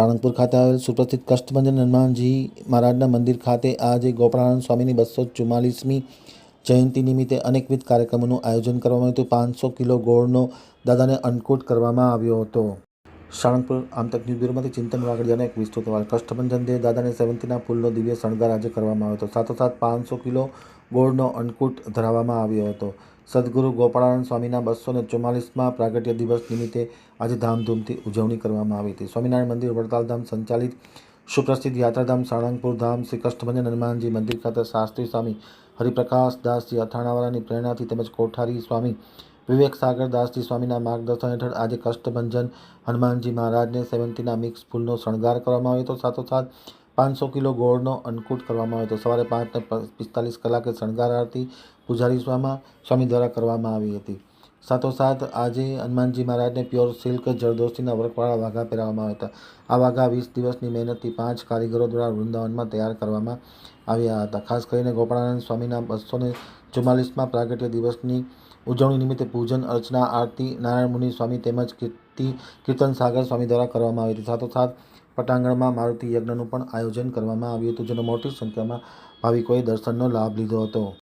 સાળંગપુર ખાતે આવેલ સુપ્રસિદ્ધ કષ્ટભંજન હનુમાનજી મહારાજના મંદિર ખાતે આજે ગોપાળાનંદ સ્વામીની બસો ચુમ્માલીસમી જયંતિ નિમિત્તે અનેકવિધ કાર્યક્રમોનું આયોજન કરવામાં આવ્યું હતું. પાંચસો કિલો ગોળનો દાદાને અન્નકૂટ કરવામાં આવ્યો હતો. સાળંગપુર આમતક ન્યૂઝ બ્યુરોમાંથી ચિંતન વાગડિયાનો એક વિસ્તૃત અહેવાલ. કષ્ટભંજન દેવ દાદાને સેવંતીના ફૂલનો દિવ્ય શણગાર આજે કરવામાં આવ્યો હતો. સાથોસાથ પાંચસો કિલો ગોળનો અન્નકૂટ ધરાવવામાં આવ્યો હતો. સદગુરુ ગોપાળાનંદ સ્વામીના બસો ને ચુમ્માલીસમાં પ્રાગટ્ય દિવસ નિમિત્તે આજે ધામધૂમથી ઉજવણી કરવામાં આવી હતી. સ્વામિનારાયણ મંદિર, વડતાલ ધામ સંચાલિત સુપ્રસિદ્ધ યાત્રાધામ, સાળંગપુર ધામ, શ્રી કષ્ટભંજન હનુમાનજી મંદિર ખાતે શાસ્ત્રી સ્વામી હરિપ્રકાશ દાસજી અથાણાવાળાની પ્રેરણાથી તેમજ કોઠારી સ્વામી વિવેક સાગર દાસજી સ્વામીના માર્ગદર્શન હેઠળ આજે કષ્ટભંજન હનુમાનજી મહારાજને સેવંતીના મિક્સ ફૂલનો શણગાર કરવામાં આવ્યો હતો. સાથોસાથ પાંચસો કિલો ગોળનો અન્નકૂટ કરવામાં આવ્યો હતો. સવારે પાંચને પિસ્તાલીસ કલાકે શણગાર આરતી પૂજારી સ્વામા સ્વામી દ્વારા કરવામાં આવી હતી. સાથોસાથ આજે હનુમાનજી મહારાજને પ્યોર સિલ્ક જરદોશીના વર્કવાળા વાઘા પહેરાવવામાં આવ્યા હતા. આ વાઘા વીસ દિવસની મહેનતથી પાંચ કારીગરો દ્વારા વૃંદાવનમાં તૈયાર કરવામાં આવ્યા હતા. ખાસ કરીને ગોપાળાનંદ સ્વામીના બસો ને ચુમ્માલીસમાં પ્રાગટ્ય દિવસની ઉજવણી નિમિત્તે પૂજન, અર્ચના, આરતી, નારાયણ મુનિ સ્વામી તેમજ કીર્તિ, કીર્તન સાગર સ્વામી દ્વારા કરવામાં આવી હતી. સાથોસાથ પટાંગણમાં મારુતિ યજ્ઞનું પણ આયોજન કરવામાં આવ્યું હતું જેનો મોટી સંખ્યામાં ભાવિકોએ દર્શનનો લાભ લીધો હતો.